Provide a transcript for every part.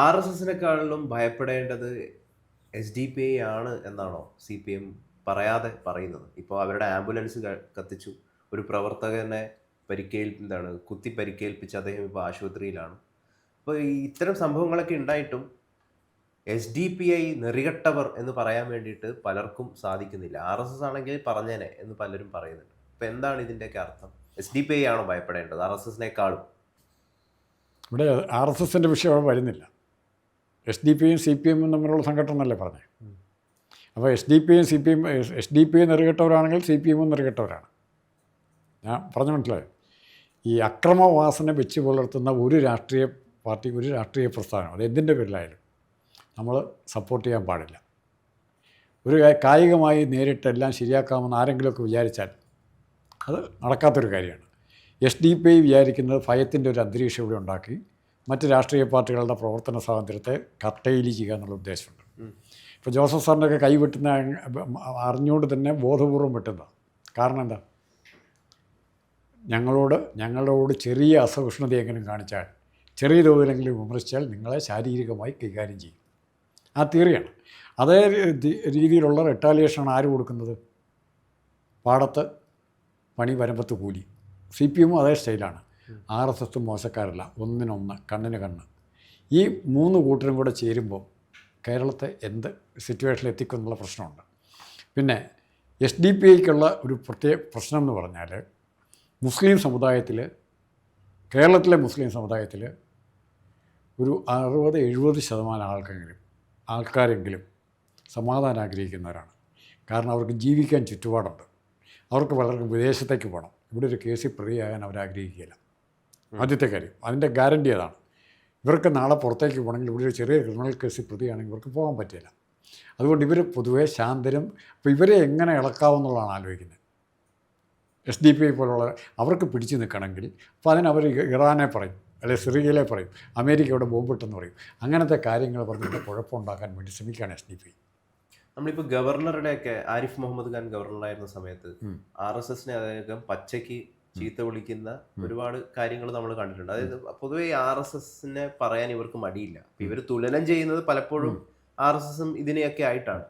R S എസിനെക്കാളിലും ഭയപ്പെടേണ്ടത് S D P I ആണ് എന്നാണോ സി പി എം പറയാതെ പറയുന്നത്? ഇപ്പോൾ അവരുടെ ആംബുലൻസ് കത്തിച്ചു. ഒരു പ്രവർത്തകനെ പരിക്കേൽ എന്താണ് കുത്തി പരിക്കേൽപ്പിച്ച് അദ്ദേഹം ഇപ്പോൾ ആശുപത്രിയിലാണ്. അപ്പോൾ ഈ ഇത്തരം സംഭവങ്ങളൊക്കെ ഉണ്ടായിട്ടും എസ് ഡി പി ഐ നെറികെട്ടവർ എന്ന് പറയാൻ വേണ്ടിയിട്ട് പലർക്കും സാധിക്കുന്നില്ല. ആർ എസ് എസ് ആണെങ്കിൽ പറഞ്ഞേനെ എന്ന് പലരും പറയുന്നുണ്ട്. അപ്പോൾ എന്താണ് ഇതിന്റെയൊക്കെ അർത്ഥം? എസ് ഡി പി ഐ ആണോ ഭയപ്പെടേണ്ടത് ആർ എസ് എസിനേക്കാളും? ഇവിടെ ആർ എസ് എസിന്റെ വിഷയം അവിടെ വരുന്നില്ല. എസ് ഡി പിയും സി പി എമ്മും തമ്മിലുള്ള സംഘടന എന്നല്ലേ പറഞ്ഞത് അപ്പോൾ എസ് ഡി പിയും C P M S D P നെറുകെട്ടവരാണെങ്കിൽ C P എമ്മും നെറുകെട്ടവരാണ്. ഞാൻ പറഞ്ഞു മനസ്സിലായോ? ഈ അക്രമവാസന വെച്ച് പുലർത്തുന്ന ഒരു രാഷ്ട്രീയ പാർട്ടി ഒരു രാഷ്ട്രീയ പ്രസ്ഥാനം അത് എന്തിന്റെ പേരിലായാലും നമ്മൾ സപ്പോർട്ട് ചെയ്യാൻ പാടില്ല. ഒരു കായികമായി നേരിട്ട് എല്ലാം ശരിയാക്കാമെന്ന് ആരെങ്കിലുമൊക്കെ വിചാരിച്ചാൽ അത് നടക്കാത്തൊരു കാര്യമാണ്. എസ് ഡി പി ഐ വിചാരിക്കുന്നത് ഭയത്തിന്റെ ഒരു അന്തരീക്ഷം ഇവിടെ ഉണ്ടാക്കി മറ്റ് രാഷ്ട്രീയ പാർട്ടികളുടെ പ്രവർത്തന സ്വാതന്ത്ര്യത്തെ കർട്ടയിൽ ചെയ്യുക എന്നുള്ള ഉദ്ദേശമുണ്ട്. ഇപ്പോൾ ജോസഫ് സാറിന്റെയൊക്കെ കൈ വെട്ടുന്ന അറിഞ്ഞുകൊണ്ട് തന്നെ ബോധപൂർവം വെട്ടുന്നതാണ് കാരണം എന്താ? ഞങ്ങളോട് ഞങ്ങളോട് ചെറിയ അസഹിഷ്ണുതയെങ്കിലും കാണിച്ചാൽ ചെറിയ തോതിലെങ്കിലും വിമർശിച്ചാൽ നിങ്ങളെ ശാരീരികമായി കൈകാര്യം ചെയ്യും. ആ തിയറിയാണ്. അതേ രീതി- രീതിയിലുള്ള റിട്ടാലിയേഷനാണ് ആര് കൊടുക്കുന്നത്? പാടത്ത് പണി വരമ്പത്ത് കൂലി. സി പി എമ്മും അതേ സ്റ്റൈലാണ്. ആർ എസ് എസും മോശക്കാരല്ല. ഒന്നിനൊന്ന് കണ്ണിന് കണ്ണ്. ഈ മൂന്ന് കൂട്ടരും കൂടെ ചേരുമ്പോൾ കേരളത്തെ എന്ത് സിറ്റുവേഷനിൽ എത്തിക്കും എന്നുള്ള പ്രശ്നമുണ്ട്. പിന്നെ എസ് ഡി പി ഐക്കുള്ള ഒരു പ്രത്യേക പ്രശ്നം എന്ന് പറഞ്ഞാൽ മുസ്ലിം സമുദായത്തിൽ കേരളത്തിലെ മുസ്ലിം സമുദായത്തിൽ ഒരു അറുപത് എഴുപത് ശതമാനം ആൾക്കെങ്കിലും ആൾക്കാരെങ്കിലും സമാധാനം ആഗ്രഹിക്കുന്നവരാണ്. കാരണം അവർക്ക് ജീവിക്കാൻ ചുറ്റുപാടുണ്ട്. അവർക്ക് പലർക്കും വിദേശത്തേക്ക് പോകണം. ഇവിടെ ഒരു കേസിൽ പ്രതിയാകാൻ അവർ ആഗ്രഹിക്കുകയില്ല ആദ്യത്തെ കാര്യം. അതിന്റെ ഗ്യാരണ്ടി അതാണ്. ഇവർക്ക് നാളെ പുറത്തേക്ക് പോകണമെങ്കിൽ ഇവിടെ ഒരു ചെറിയ ക്രിമിനൽ കേസിൽ പ്രതിയാണെങ്കിൽ ഇവർക്ക് പോകാൻ പറ്റില്ല. അതുകൊണ്ട് ഇവർ പൊതുവേ ശാന്തരും അപ്പോൾ ഇവരെ എങ്ങനെ ഇളക്കാവുന്നുള്ളതാണ് ആലോചിക്കുന്നത്. എസ് ഡി പി ഐ പോലുള്ള അവർക്ക് പിടിച്ചു നിൽക്കണമെങ്കിൽ അപ്പോൾ അതിനവർ ഇറാനെ പറയും അല്ലെ സിറിയയിലെ പറയും അമേരിക്കയുടെ ബോംബിട്ടെന്ന് പറയും. അങ്ങനത്തെ കാര്യങ്ങൾ പറഞ്ഞിട്ട് കുഴപ്പമുണ്ടാക്കാൻ വേണ്ടി ശ്രമിക്കുകയാണ് എസ് ഡി പി ഐ നമ്മളിപ്പോൾ ഗവർണറുടെയൊക്കെ ആരിഫ് മുഹമ്മദ് ഖാൻ ഗവർണറായിരുന്ന സമയത്ത്. ആർ എസ് എസിനെ അദ്ദേഹം പച്ചയ്ക്ക് ചീത്ത വിളിക്കുന്ന ഒരുപാട് കാര്യങ്ങൾ നമ്മൾ കണ്ടിട്ടുണ്ട്. അതായത് പൊതുവേ ആർ എസ് എസിനെ പറയാൻ ഇവർക്ക് മടിയില്ല. അപ്പൊ ഇവർ തുലനം ചെയ്യുന്നത് പലപ്പോഴും ആർ എസ് എസും ഇതിനെയൊക്കെ ആയിട്ടാണ്.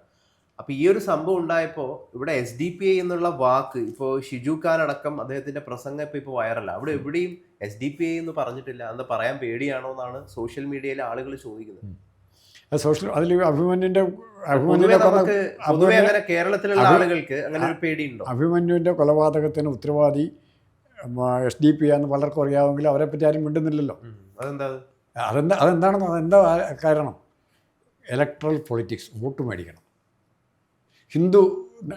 അപ്പൊ ഈ ഒരു സംഭവം ഉണ്ടായപ്പോൾ ഇവിടെ എസ് ഡി പി ഐ എന്നുള്ള വാക്ക് ഇപ്പോൾ ഷിജു ഖാൻ അടക്കം അദ്ദേഹത്തിന്റെ പ്രസംഗം ഇപ്പൊ ഇപ്പോൾ വൈറല അവിടെ എവിടെയും എസ് ഡി പി ഐ എന്ന് പറഞ്ഞിട്ടില്ല. അന്ന് പറയാൻ പേടിയാണോ എന്നാണ് സോഷ്യൽ മീഡിയയിലെ ആളുകൾ ചോദിക്കുന്നത്. സോഷ്യൽ അതിൽ അഭിമന്യുന്റെ പൊതുവെ അഭിമന്യുന്റെ നമുക്ക് പൊതുവെ അഭിമന്യു അങ്ങനെ കേരളത്തിലുള്ള ആളുകൾക്ക് അങ്ങനെ ഒരു പേടിയുണ്ടോ? അഭിമന്യുവിന്റെ കൊലപാതകത്തിന് ഉത്തരവാദി എസ് ഡി പി ആന്ന് പലർക്കും അറിയാമെങ്കിൽ അവരെപ്പറ്റി ആരും മിണ്ടുന്നില്ലല്ലോ. അതെന്താ അതെന്താ അതെന്താണെന്ന് അതെന്താ കാരണം? ഇലക്ട്രൽ പൊളിറ്റിക്സ് വോട്ട് മേടിക്കണം. ഹിന്ദു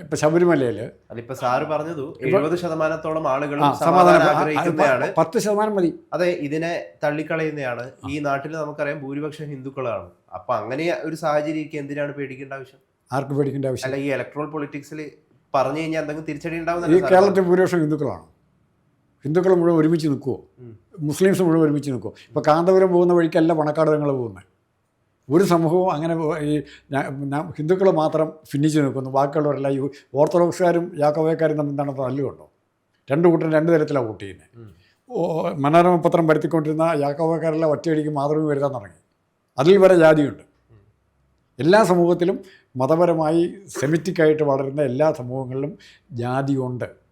ഇപ്പൊ ശബരിമലയിൽ അതിപ്പോ സാറ് പറഞ്ഞതു എഴുപത് ശതമാനത്തോളം ആളുകൾ സമാധാനം ആഗ്രഹിക്കുന്നതാണ് പത്ത് ശതമാനം മതി. അതെ ഇതിനെ തള്ളിക്കളയുന്നതാണ് ഈ നാട്ടിൽ നമുക്കറിയാം ഭൂരിപക്ഷം ഹിന്ദുക്കളാണ്. അപ്പൊ അങ്ങനെ ഒരു സാഹചര്യം എന്തിനാണ് പേടിക്കേണ്ട ആവശ്യം? ആർക്ക് പേടിക്കേണ്ട ആവശ്യം? അല്ല ഈ ഇലക്ട്രോൾ പൊളിറ്റിക്സിൽ പറഞ്ഞു കഴിഞ്ഞാൽ എന്തെങ്കിലും തിരിച്ചടി ഈ ഉണ്ടാവുന്ന കേരളത്തിൽ ഭൂരിപക്ഷം ഹിന്ദുക്കളാണ്. ഹിന്ദുക്കൾ മുഴുവൻ ഒരുമിച്ച് നിൽക്കുമോ. മുസ്ലിംസ് മുഴുവൻ ഒരുമിച്ച് നിൽക്കുമോ ഇപ്പോൾ കാന്തപുരം പോകുന്ന വഴിക്കല്ല പണക്കാട് നിങ്ങൾ പോകുന്നത് ഒരു സമൂഹവും അങ്ങനെ ഈ ഹിന്ദുക്കൾ മാത്രം ഭിന്നിച്ച് നിൽക്കുന്നു. ബാക്കിയുള്ളവരെല്ലാം ഈ ഓർത്തഡോക്സുകാരും യാക്കോവയക്കാരും തമ്മിൽ എന്താണ് തല്ലുകൊണ്ടോ? രണ്ട് കൂട്ടരും രണ്ട് തരത്തിലാണ് വോട്ട് ചെയ്യുന്നത് മനോരമ പത്രം വരുത്തിക്കൊണ്ടിരുന്ന യാക്കോബക്കാരെല്ലാം ഒറ്റയടിക്ക് മാതൃഭൂമി വരുത്താൻ തുടങ്ങി. അതിൽ വരെ ജാതിയുണ്ട്. എല്ലാ സമൂഹത്തിലും മതപരമായി സെമിറ്റിക്കായിട്ട് വളരുന്ന എല്ലാ സമൂഹങ്ങളിലും ജാതിയുണ്ട്.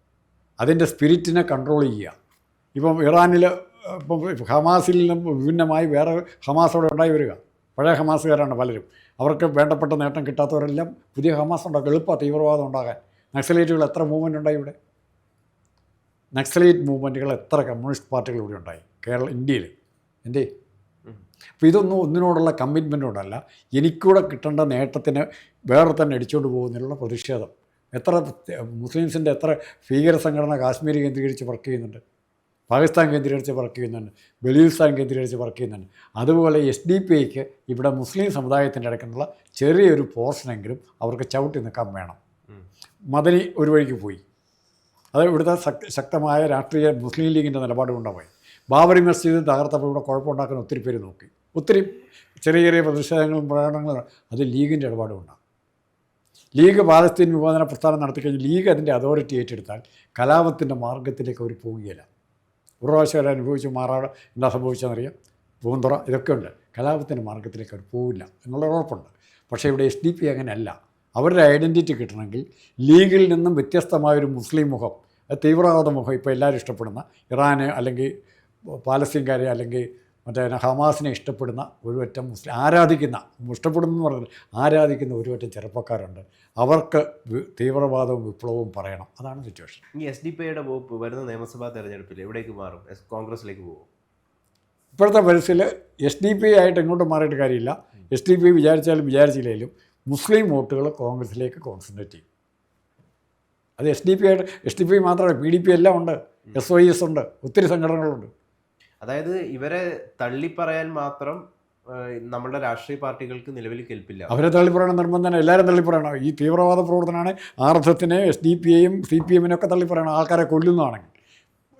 അതിന്റെ സ്പിരിറ്റിനെ കൺട്രോൾ ചെയ്യുക. ഇപ്പം ഇറാനിൽ ഇപ്പം ഹമാസിൽ നിന്നും വിഭിന്നമായി വേറെ ഹമാസോടെ ഉണ്ടായി വരിക. പഴയ ഹമാസുകാരാണ് പലരും. അവർക്ക് വേണ്ടപ്പെട്ട നേട്ടം കിട്ടാത്തവരെല്ലാം പുതിയ ഹമാസ് ഉണ്ടാക്കുക. എളുപ്പമാണ് തീവ്രവാദം ഉണ്ടാകാൻ നക്സലേറ്റുകൾ എത്ര മൂവ്മെന്റ് ഉണ്ടായി ഇവിടെ? നക്സലേറ്റ് മൂവ്മെന്റുകൾ എത്ര കമ്മ്യൂണിസ്റ്റ് പാർട്ടികൾ ഇവിടെ ഉണ്ടായി? കേരള ഇന്ത്യയിൽ എന്തേ? അപ്പോൾ ഇതൊന്നും ഒന്നിനോടുള്ള കമ്മിറ്റ്മെന്റോടല്ല എനിക്കൂടെ കിട്ടേണ്ട നേട്ടത്തിന് വേറെ തന്നെ അടിച്ചുകൊണ്ട് പോകുന്നതിനുള്ള പ്രതിഷേധം. എത്ര മുസ്ലിംസിന്റെ എത്ര ഭീകര സംഘടന കാശ്മീർ കേന്ദ്രീകരിച്ച് വർക്ക് ചെയ്യുന്നുണ്ട് പാകിസ്ഥാൻ കേന്ദ്രീകരിച്ച് വർക്ക് ചെയ്യുന്നുണ്ട് ബലൂചിസ്ഥാൻ കേന്ദ്രീകരിച്ച് വർക്ക് ചെയ്യുന്നുണ്ട്. അതുപോലെ എസ് ഡി പി ഐക്ക് ഇവിടെ മുസ്ലിം സമുദായത്തിന്റെ ഇടയ്ക്കുള്ള ചെറിയൊരു പോർഷനെങ്കിലും അവർക്ക് ചവിട്ടി നിൽക്കാൻ വേണം. മദനി ഒരു വഴിക്ക് പോയി. അത് ഇവിടുത്തെ ശക്തമായ രാഷ്ട്രീയ മുസ്ലിം ലീഗിന്റെ നിലപാട് കൊണ്ടുപോയി ബാബറി മസ്ജിദ് തകർത്തപ്പോൾ ഇവിടെ കുഴപ്പമുണ്ടാക്കാൻ ഒത്തിരി പേര് നോക്കി. ഒത്തിരി ചെറിയ ചെറിയ പ്രതിഷേധങ്ങളും പ്രകടനങ്ങളും അത് ലീഗിന്റെ ഇടപാടുകൊണ്ടാണ് ലീഗ് പാലസ്തീൻ വിമോചന പ്രസ്ഥാനം നടത്തിക്കഴിഞ്ഞ് ലീഗ് അതിന്റെ അതോറിറ്റി ഏറ്റെടുത്താൽ കലാപത്തിന്റെ മാർഗത്തിലേക്ക് അവർ പോവുകയില്ല. ഒരു അവർ അനുഭവിച്ച് മാറാട് എന്താ സംഭവിച്ചതെന്നറിയാം പൂന്തുറ ഇതൊക്കെ ഉണ്ട്. കലാപത്തിന്റെ മാർഗത്തിലേക്ക് അവർ പോവില്ല എന്നുള്ള ഉറപ്പുണ്ട്. പക്ഷേ ഇവിടെ എസ് ഡി പി അങ്ങനെയല്ല. അവരുടെ ഐഡന്റിറ്റി കിട്ടണമെങ്കിൽ ലീഗിൽ നിന്നും വ്യത്യസ്തമായൊരു മുസ്ലിം മുഖം തീവ്രവാദ മുഖം ഇപ്പോൾ എല്ലാവരും ഇഷ്ടപ്പെടുന്ന ഇറാന് അല്ലെങ്കിൽ പാലസ്തീൻകാരെ അല്ലെങ്കിൽ മറ്റേ ഹമാസിനെ ഇഷ്ടപ്പെടുന്ന ഒരുപറ്റം മുസ്ലിം ആരാധിക്കുന്ന ഇഷ്ടപ്പെടുന്നു എന്ന് പറഞ്ഞാൽ ആരാധിക്കുന്ന ഒരുപറ്റം ചെറുപ്പക്കാരുണ്ട്. അവർക്ക് തീവ്രവാദവും വിപ്ലവവും പറയണം. അതാണ് സിറ്റുവേഷൻ ഈ എസ് ഡി പി ഐയുടെ വകുപ്പ് വരുന്ന നിയമസഭാ തെരഞ്ഞെടുപ്പിൽ എവിടേക്ക് മാറും? എസ് കോൺഗ്രസിലേക്ക് പോകും ഇപ്പോഴത്തെ പരിസ്ഥിതിയിൽ എസ് ഡി പി ആയിട്ട് ഇങ്ങോട്ട് മാറിയിട്ട് കാര്യമില്ല. എസ് ഡി പി വിചാരിച്ചാലും വിചാരിച്ചില്ലെങ്കിലും മുസ്ലിം വോട്ടുകൾ കോൺഗ്രസിലേക്ക് കോൺസെൻട്രേറ്റ് ചെയ്യും. അത് എസ് ഡി പി ആയിട്ട് എസ് ഡി പി മാത്രമല്ല പി ഡി പി എല്ലാം ഉണ്ട്. എസ് ഒ എസ് ഉണ്ട്. ഒത്തിരി സംഘടനകളുണ്ട്. അതായത് ഇവരെ തള്ളിപ്പറയാൻ മാത്രം നമ്മുടെ രാഷ്ട്രീയ പാർട്ടികൾക്ക് നിലവിൽ കേൾപ്പില്ല. അവരെ തള്ളിപ്പറയണം നിർബന്ധമാണ് എല്ലാവരും തള്ളിപ്പറയണം. ഈ തീവ്രവാദ പ്രവർത്തനമാണ് ആർ എസ് എസിനെ എസ് ഡി പി എയും സി പി എമ്മിനൊക്കെ തള്ളിപ്പറയണം ആൾക്കാരെ കൊല്ലുന്നതാണെങ്കിൽ.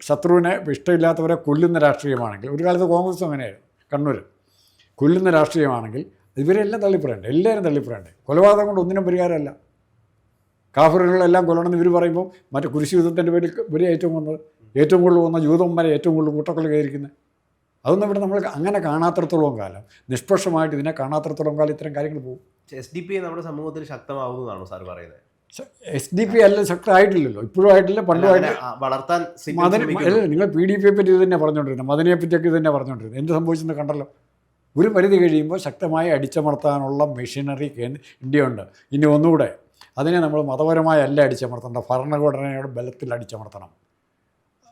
ശത്രുവിനെ ഇഷ്ടമില്ലാത്തവരെ കൊല്ലുന്ന രാഷ്ട്രീയമാണെങ്കിൽ ഒരു കാലത്ത് കോൺഗ്രസ് അങ്ങനെയായിരുന്നു കണ്ണൂർ കൊല്ലുന്ന രാഷ്ട്രീയമാണെങ്കിൽ ഇവരെല്ലാം തള്ളിപ്പറയണ്ടേ എല്ലാവരും തള്ളിപ്പറയണ്ടേ? കൊലപാതകം കൊണ്ട് ഒന്നിനും പരിഹാരമല്ല. കാഫറുകളെല്ലാം കൊല്ലണമെന്ന് ഇവർ പറയുമ്പോൾ മറ്റേ കുരിശ് യുദ്ധത്തിന്റെ പേരിൽ ഇവർ ഏറ്റവും വന്നത് ഏറ്റവും കൂടുതൽ വന്ന ജൂതന്മാരെ ഏറ്റവും കൂടുതൽ കൂട്ടക്കൊല കയറിക്കുന്നത് അതൊന്നും ഇവിടെ നമ്മൾ അങ്ങനെ കാണാത്തടത്തോളം കാലം നിഷ്പക്ഷമായിട്ട് ഇതിനെ കാണാത്തടത്തോളം കാലം ഇത്തരം കാര്യങ്ങൾ പോകും. എസ് ഡി പി നമ്മുടെ സമൂഹത്തിൽ ശക്തമാവുന്നതാണോ സാർ പറയുന്നത്? എസ് ഡി പി അല്ല ശക്തമായിട്ടില്ലല്ലോ. ഇപ്പോഴും ആയിട്ടില്ല പണ്ടുമായിട്ട് വളർത്താൻ മദന നിങ്ങൾ പി ഡി പിയെ പറ്റി ഇത് തന്നെ പറഞ്ഞുകൊണ്ടിരുന്നത് മദനയെ പറ്റിയൊക്കെ ഇത് തന്നെ പറഞ്ഞുകൊണ്ടിരുന്നത് എന്ത് സംഭവിച്ചെന്ന് കണ്ടല്ലോ. ഒരു പരിധി കഴിയുമ്പോൾ ശക്തമായി അടിച്ചമർത്താനുള്ള മെഷീനറി ഇന്ത്യ ഇന്ത്യയുണ്ട്. ഇനി ഒന്നുകൂടെ അതിനെ നമ്മൾ മതപരമായി അല്ല അടിച്ചമർത്തേണ്ട ഭരണഘടനയുടെ ബലത്തിൽ അടിച്ചമർത്തണം.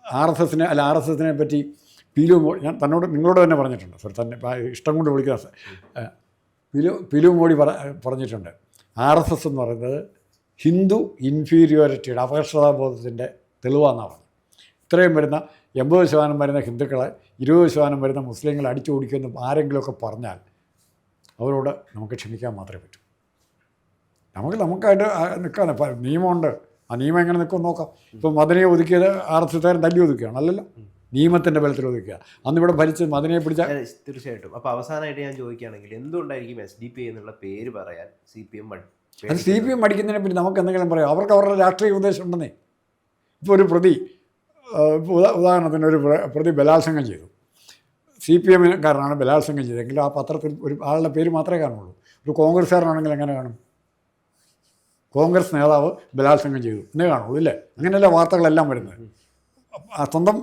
ആർ എസ് എസിനെ അല്ല ആർ എസ് എസിനെ പറ്റി പിലു മോഡി ഞാൻ തന്നോട് നിങ്ങളോട് തന്നെ പറഞ്ഞിട്ടുണ്ട്. സോറി തന്നെ ഇഷ്ടം കൊണ്ട് വിളിക്കുന്ന പീലു പിലു മോഡി പറ പറഞ്ഞിട്ടുണ്ട്. ആർ എസ് എസ് എന്ന് പറയുന്നത് ഹിന്ദു ഇൻഫീരിയോറിറ്റിയുടെ അപകർഷതാബോധത്തിന്റെ തെളിവാണെന്നാണ് പറഞ്ഞത്. ഇത്രയും വരുന്ന എൺപത് ശതമാനം വരുന്ന ഹിന്ദുക്കളെ ഇരുപത് ശതമാനം വരുന്ന മുസ്ലിങ്ങളെ അടിച്ചു ഓടിക്കുമെന്ന് ആരെങ്കിലുമൊക്കെ പറഞ്ഞാൽ അവരോട് നമുക്ക് ക്ഷമിക്കാൻ മാത്രമേ പറ്റൂ. നമുക്ക് നമുക്കായിട്ട് നിൽക്കാൻ നിയമമുണ്ട്. ആ നിയമം എങ്ങനെ നിൽക്കും നോക്കാം. ഇപ്പം മദനയെ ഒതുക്കിയത് ആർ എസ് എസ്കാരൻ തല്ലി ഒതുക്കുകയാണ് അല്ലല്ലോ? നിയമത്തിന്റെ ബലത്തിൽ ഒതുക്കുക. അന്ന് ഇവിടെ ഭരിച്ച് മദനയെ പിടിച്ച തീർച്ചയായിട്ടും. അപ്പൊ അവസാനമായിട്ട് ഞാൻ ചോദിക്കുകയാണെങ്കിൽ എന്തുകൊണ്ടായിരിക്കും എസ് ഡി പി എന്നുള്ള പേര് പറയാൻ സി പി എം അത് സി പി എം അടിക്കുന്നതിനെ പറ്റി നമുക്ക് എന്തെങ്കിലും പറയാം. അവർക്ക് അവരുടെ രാഷ്ട്രീയ ഉദ്ദേശം ഉണ്ടെന്നേ. ഇപ്പോൾ ഒരു പ്രതി ഇപ്പോൾ ഉദാ ഉദാഹരണത്തിന് ഒരു പ്ര- പ്രതി ബലാത്സംഗം ചെയ്തു. സി പി എമ്മിനക്കാരനാണ് ബലാത്സംഗം ചെയ്തതെങ്കിൽ ആ പത്രത്തിൽ ഒരു ആളുടെ പേര് മാത്രമേ കാണുള്ളൂ. ഒരു കോൺഗ്രസ്സുകാരനാണെങ്കിൽ എങ്ങനെ കാണും? കോൺഗ്രസ് നേതാവ് ബലാത്സംഗം ചെയ്തു. എന്നെ കാണുള്ളൂ ഇല്ലേ? അങ്ങനെയല്ല വാർത്തകളെല്ലാം വരുന്നത്? സ്വന്തം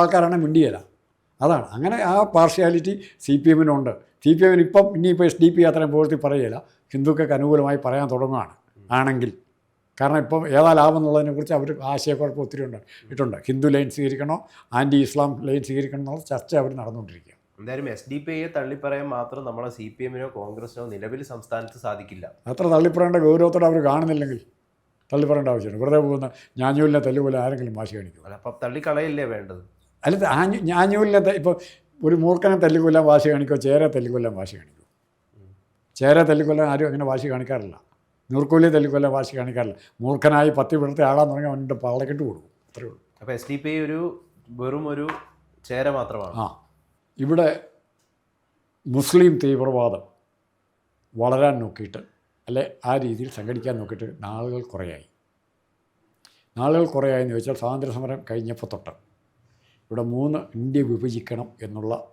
ആൾക്കാരാണ് മിണ്ടിയല്ല അതാണ്. അങ്ങനെ ആ പാർഷ്യാലിറ്റി സി പി എമ്മിനുണ്ട്. സി പി എമ്മിന് ഇപ്പം ഇനിയിപ്പോൾ എസ് ഡി പി അത്രയും പൂർത്തി പറയുകയില്ല ഹിന്ദുക്കൾക്ക് അനുകൂലമായി പറയാൻ തുടങ്ങുകയാണ് ആണെങ്കിൽ. കാരണം ഇപ്പം ഏതാ ലാഭം എന്നുള്ളതിനെക്കുറിച്ച് അവർ ആശയക്കുഴപ്പം ഒത്തിരി ഉണ്ട്. ഇട്ടുണ്ട്. ഹിന്ദു ലൈൻ സ്വീകരിക്കണോ? ആന്റി ഇസ്ലാം ലൈൻ സ്വീകരിക്കണോ എന്നുള്ള ചർച്ച അവർ നടന്നുകൊണ്ടിരിക്കുക എന്തായാലും എസ് ഡി പി ഐയെ തള്ളിപ്പറയാൻ മാത്രം നമ്മളെ സി പി എമ്മിനോ കോൺഗ്രസിനോ നിലവിൽ സംസ്ഥാനത്ത് സാധിക്കില്ല. അത്ര തള്ളിപ്പറയേണ്ട ഗൗരവത്തോടെ അവർ കാണുന്നില്ലെങ്കിൽ തള്ളിപ്പറയേണ്ട ആവശ്യമുണ്ട് വെറുതെ പോകുന്ന ഞാഞ്ഞൂലിനെ തല്ലുപോലെ ആരെങ്കിലും വാശി കാണിക്കും അല്ല, അപ്പം തള്ളിക്കളയല്ലേ വേണ്ടത്? അല്ല ആഞ്ഞു ഞാഞ്ഞൂലിനെ ഇപ്പോൾ ഒരു മൂർഖനെ തല്ലിക്കൊല്ലാൻ വാശി കാണിക്കോ ചേര തല്ലിക്കൊല്ലാൻ വാശി കാണിക്കോ ചേര തല്ലിക്കൊല്ലാൻ ആരും അങ്ങനെ വാശി കാണിക്കാറില്ല. നൂർക്കൂലി തല്ലിക്കൊല്ലാൻ വാശി കാണിക്കാറില്ല. മൂർഖനായി പത്തി വിടത്തെ ആളാന്ന് പറഞ്ഞാൽ അവന്റെ പാളക്കെട്ട് കൊടുക്കും അത്രേ ഉള്ളൂ. അപ്പോൾ എസ് ഡി പി ഐ ഒരു വെറും ഒരു ചേര മാത്രമാണ്. ആ. ഇവിടെ മുസ്ലിം തീവ്രവാദം വളരാൻ നോക്കിയിട്ട് അല്ലെ ആ രീതിയിൽ സംഘടിക്കാൻ നോക്കിയിട്ട് നാളുകൾ കുറേയായി. നാളുകൾ കുറേയായി എന്ന് ചോദിച്ചാൽ സ്വാതന്ത്ര്യ സമരം കഴിഞ്ഞപ്പോൾ തൊട്ട് ഇവിടെ മൂന്ന് ഇന്ത്യ വിഭജിക്കണം എന്നുള്ള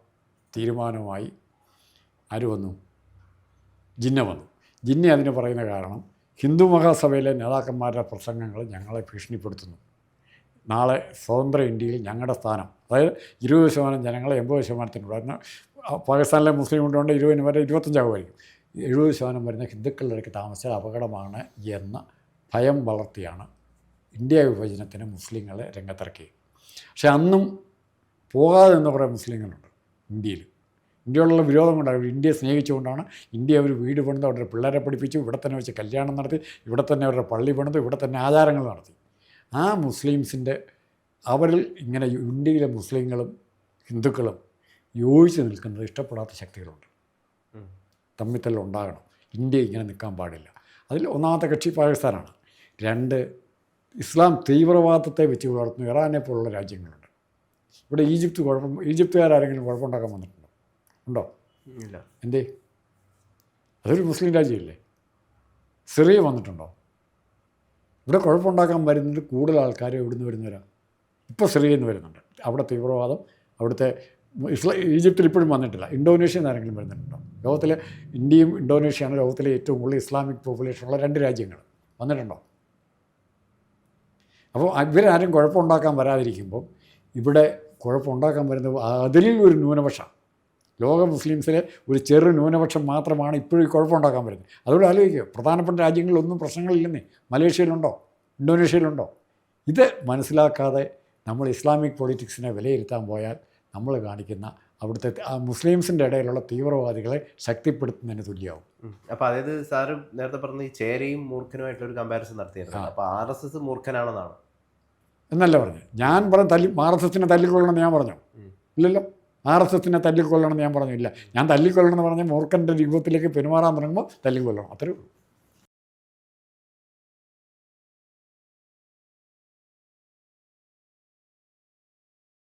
തീരുമാനമായി ആര് വന്നു? ജിന്ന വന്നു. ജിന്ന അതിന് പറയുന്ന കാരണം ഹിന്ദു മഹാസഭയിലെ നേതാക്കന്മാരുടെ പ്രസംഗങ്ങൾ ഞങ്ങളെ ഭീഷണിപ്പെടുത്തുന്നു. നാളെ സ്വതന്ത്ര ഇന്ത്യയിൽ ഞങ്ങളുടെ സ്ഥാനം. അതായത് ഇരുപത് ശതമാനം ജനങ്ങളെ എൺപത് ശതമാനത്തിനുള്ള കാരണം പാകിസ്ഥാനിലെ മുസ്ലിം കൊണ്ടുകൊണ്ട് ഇരുപതിന് വരെ ഇരുപത്തഞ്ചാകുമായിരിക്കും എഴുപത് ശതമാനം വരുന്ന ഹിന്ദുക്കളുടെ ഇടയ്ക്ക് താമസിച്ചാൽ അപകടമാണ് എന്ന ഭയം വളർത്തിയാണ് ഇന്ത്യ വിഭജനത്തിന് മുസ്ലിങ്ങളെ രംഗത്തിറക്കി പക്ഷേ അന്നും പോകാതെ നിന്ന് കുറേ മുസ്ലിങ്ങളുണ്ട് ഇന്ത്യയിൽ. ഇന്ത്യയോടുള്ള വിരോധം കൊണ്ടാണ് ഇന്ത്യയെ സ്നേഹിച്ചുകൊണ്ടാണ് ഇന്ത്യ അവർ വീട് പണിത് അവരുടെ പിള്ളേരെ പഠിപ്പിച്ചു ഇവിടെ തന്നെ വെച്ച് കല്യാണം നടത്തി ഇവിടെ തന്നെ അവരുടെ പള്ളി പണിത് ഇവിടെ തന്നെ ആചാരങ്ങൾ നടത്തി. ആ മുസ്ലിംസിന്റെ അവരിൽ ഇങ്ങനെ ഇന്ത്യയിലെ മുസ്ലിങ്ങളും ഹിന്ദുക്കളും യോജിച്ച് നിൽക്കുന്നത് ഇഷ്ടപ്പെടാത്ത ശക്തികളുണ്ട്. തമ്മിൽ തമ്മിൽ ഉണ്ടാകണം. ഇന്ത്യ ഇങ്ങനെ നിൽക്കാൻ പാടില്ല. അതിൽ ഒന്നാമത്തെ കക്ഷി പാകിസ്ഥാനാണ്. രണ്ട് ഇസ്ലാം തീവ്രവാദത്തെ വെച്ച് വളർത്തുന്ന ഇറാനെ പോലുള്ള രാജ്യങ്ങളുണ്ട്. ഇവിടെ ഈജിപ്ത് കുഴപ്പം ഈജിപ്തുകാരെങ്കിലും കുഴപ്പമുണ്ടാക്കാൻ വന്നിട്ടുണ്ടോ? ഉണ്ടോ? ഇല്ല. എന്തേ? അതൊരു മുസ്ലിം രാജ്യമല്ലേ? സിറിയ വന്നിട്ടുണ്ടോ? ഇവിടെ കുഴപ്പമുണ്ടാക്കാൻ വരുന്നത് കൂടുതൽ ആൾക്കാർ ഇവിടുന്ന് വരുന്നവരാണ് ഇപ്പോൾ സിറിയയിൽ നിന്ന് വരുന്നുണ്ട്. അവിടെ തീവ്രവാദം അവിടുത്തെ ഇസ്ലാ ഈജിപ്തിൽ ഇപ്പോഴും വന്നിട്ടില്ല. ഇന്തോനേഷ്യ ആരെങ്കിലും വരുന്നുണ്ടോ? ലോകത്തിലെ ഇന്ത്യയും ഇന്തോനേഷ്യയാണ് ലോകത്തിലെ ഏറ്റവും കൂടുതൽ ഇസ്ലാമിക് പോപ്പുലേഷൻ ഉള്ള രണ്ട് രാജ്യങ്ങൾ. വന്നിട്ടുണ്ടോ? അപ്പോൾ ഇവരാരും കുഴപ്പമുണ്ടാക്കാൻ വരാതിരിക്കുമ്പോൾ ഇവിടെ കുഴപ്പമുണ്ടാക്കാൻ വരുന്നത് അതിൽ ഒരു ന്യൂനപക്ഷം. ലോക മുസ്ലിംസിലെ ഒരു ചെറു ന്യൂനപക്ഷം മാത്രമാണ് ഇപ്പോഴും ഈ കുഴപ്പമുണ്ടാക്കാൻ വരുന്നത് അതുകൊണ്ട് ആലോചിക്കുക. പ്രധാനപ്പെട്ട രാജ്യങ്ങളിലൊന്നും പ്രശ്നങ്ങളില്ലെന്നേ. മലേഷ്യയിലുണ്ടോ? ഇന്തോനേഷ്യയിലുണ്ടോ? ഇത് മനസ്സിലാക്കാതെ നമ്മൾ ഇസ്ലാമിക് പൊളിറ്റിക്സിനെ വിലയിരുത്താൻ പോയാൽ നമ്മൾ കാണിക്കുന്ന അവിടുത്തെ ആ മുസ്ലിംസിന്റെ ഇടയിലുള്ള തീവ്രവാദികളെ ശക്തിപ്പെടുത്തുന്നതിന് തുല്യമാവും അപ്പോൾ അപ്പൊ അതായത് സാറ് നേരത്തെ പറഞ്ഞ ഈ ചേരയും മൂർഖനുമായിട്ടുള്ള ഒരു കമ്പാരിസൺ നടത്തിയിരുന്നു. അപ്പോൾ ആർ എസ് എസ് മൂർഖനാണെന്നാണ്? എന്നല്ല പറഞ്ഞു ഞാൻ പറഞ്ഞു തല്ലി ആർ എസ് എസിനെ തല്ലിക്കൊള്ളണമെന്ന് ഞാൻ പറഞ്ഞു. ഇല്ലല്ലോ? ആർ എസ് എസിനെ തല്ലിക്കൊള്ളണമെന്ന് ഞാൻ പറഞ്ഞില്ല. ഞാൻ തല്ലിക്കൊള്ളണമെന്ന് പറഞ്ഞാൽ മൂർഖന്റെ രൂപത്തിലേക്ക് പെരുമാറാൻ തുടങ്ങുമ്പോൾ തല്ലിക്കൊല്ലണം. അത്രേ ഉള്ളൂ.